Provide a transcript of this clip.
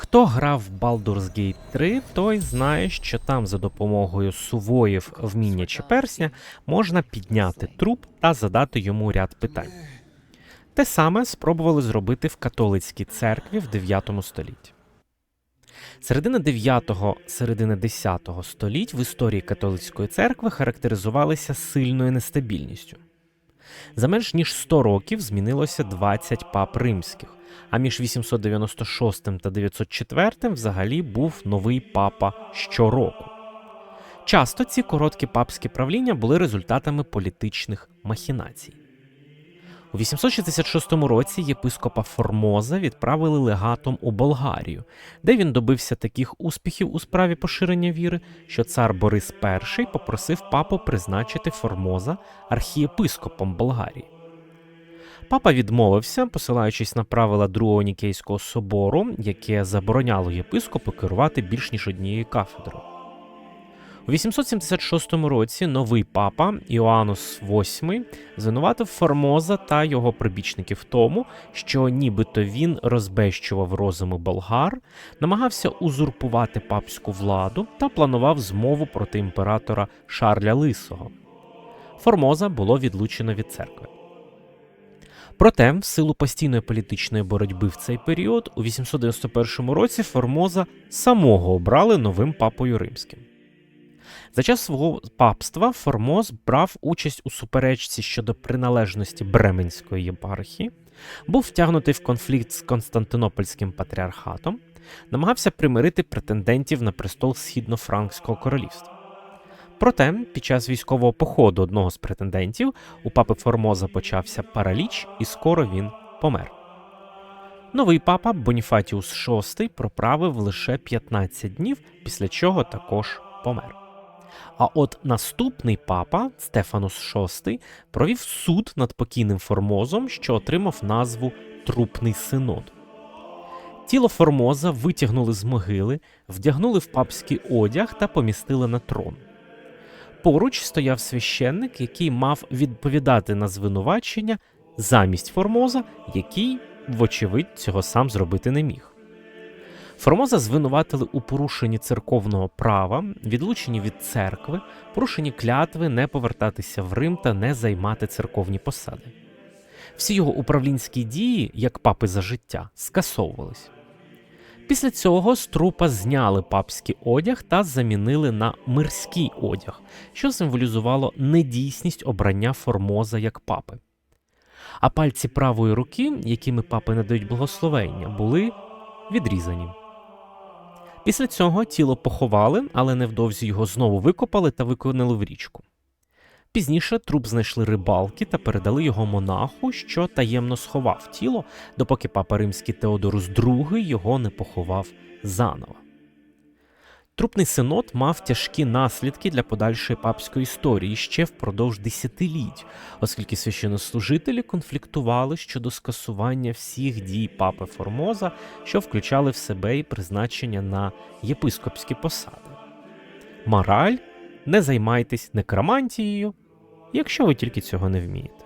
Хто грав в Baldur's Gate 3, той знає, що там за допомогою сувоїв вміння чи персня можна підняти труп та задати йому ряд питань. Те саме спробували зробити в католицькій церкві в 9 столітті. Середина 9-го, середина 10 століть в історії католицької церкви характеризувалися сильною нестабільністю. За менш ніж 100 років змінилося 20 пап римських, а між 896 та 904 взагалі був новий папа щороку. Часто ці короткі папські правління були результатами політичних махінацій. У 866 році єпископа Формоза відправили легатом у Болгарію, де він добився таких успіхів у справі поширення віри, що цар Борис І попросив папу призначити Формоза архієпископом Болгарії. Папа відмовився, посилаючись на правила Другого Нікейського собору, яке забороняло єпископу керувати більш ніж однією кафедрою. У 876 році новий папа Іоаннус VIII звинуватив Формоза та його прибічників в тому, що нібито він розбещував розуми болгар, намагався узурпувати папську владу та планував змову проти імператора Шарля Лисого. Формоза було відлучено від церкви. Проте, в силу постійної політичної боротьби в цей період, у 891 році Формоза самого обрали новим папою римським. За час свого папства Формоз брав участь у суперечці щодо приналежності Бременської єпархії, був втягнутий в конфлікт з Константинопольським патріархатом, намагався примирити претендентів на престол Східно-Франкського королівства. Проте, під час військового походу одного з претендентів у папи Формоза почався параліч, і скоро він помер. Новий папа Боніфатіус VI проправив лише 15 днів, після чого також помер. А от наступний папа Стефанус VI провів суд над покійним Формозом, що отримав назву Трупний синод. Тіло Формоза витягнули з могили, вдягнули в папський одяг та помістили на трон. Поруч стояв священник, який мав відповідати на звинувачення замість Формоза, який, вочевидь, цього сам зробити не міг. Формоза звинуватили у порушенні церковного права, відлученні від церкви, порушенні клятви не повертатися в Рим та не займати церковні посади. Всі його управлінські дії, як папи за життя, скасовувались. Після цього з трупа зняли папський одяг та замінили на мирський одяг, що символізувало недійсність обрання Формоза як папи. А пальці правої руки, якими папи надають благословення, були відрізані. Після цього тіло поховали, але невдовзі його знову викопали та виконали в річку. Пізніше труп знайшли рибалки та передали його монаху, що таємно сховав тіло, допоки папа римський Теодорус II його не поховав заново. Трупний синод мав тяжкі наслідки для подальшої папської історії ще впродовж десятиліть, оскільки священнослужителі конфліктували щодо скасування всіх дій папи Формоза, що включали в себе і призначення на єпископські посади. Мораль не займайтесь некромантією, якщо ви тільки цього не вмієте.